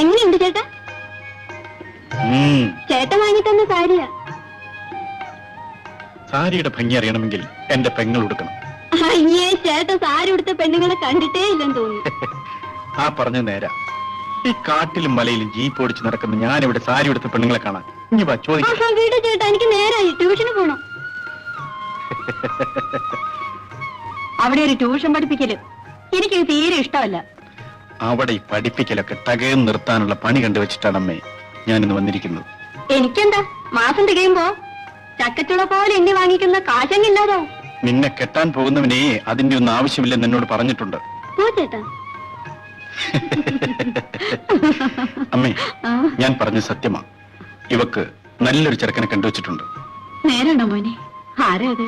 എങ്ങനെയുണ്ട് ചേട്ടാ? ചേട്ടൻ വാങ്ങിത്തന്ന സാരിയ. സാരിയുടെ ഭംഗി അറിയണമെങ്കിൽ എന്റെ പെങ്ങൾ ഉടുക്കണം. അയ്യേ ചേട്ടൻ സാരി ഉടുത്ത പെണ്ണുങ്ങളെ കണ്ടിട്ടേ ഇല്ലെന്ന് തോന്നുന്നു. ആ പറഞ്ഞ നേരാ. ഈ കാട്ടിലും മലയിലും ജീപ്പ് ഓടിച്ച് നടക്കുന്ന ഞാൻ ഇവിടെ സാരി എടുത്ത പെണ്ണുങ്ങളെ കാണാൻ. ഇനി വാ ചോദിക്കാം. വീട് ചേട്ടാ എനിക്ക് നേരായി. ട്യൂഷന് പോണം. അവിടെ ഒരു ട്യൂഷൻ പഠിപ്പിക്കൽ. എനിക്ക് തീരെ ഇഷ്ടമല്ല. അവിടെ ഈ പഠിപ്പിക്കലൊക്കെ തകയം നിർത്താനുള്ള പണി കണ്ടുവച്ചിട്ടാണ് അമ്മേ ഇന്ന് വന്നിരിക്കുന്നത്. എനിക്കെന്താ? മാസം തികയുമ്പോ ചക്കച്ചുള പോലെ എണ്ണി വാങ്ങിക്കുന്ന കാശങ്ങില്ലാതോ? നിന്നെ കെട്ടാൻ പോകുന്നവനെ അതിന്റെ ഒന്നും ആവശ്യമില്ലെന്ന് എന്നോട് പറഞ്ഞിട്ടുണ്ട്. പോ ചേട്ടാ. അമ്മേ ആ, ഞാൻ പറഞ്ഞ സത്യമാ. ഇവക്ക് നല്ലൊരു ചെറുക്കനെ കണ്ടുവച്ചിട്ടുണ്ട്. നേരാണോ മോനെ? ആരാ അത്?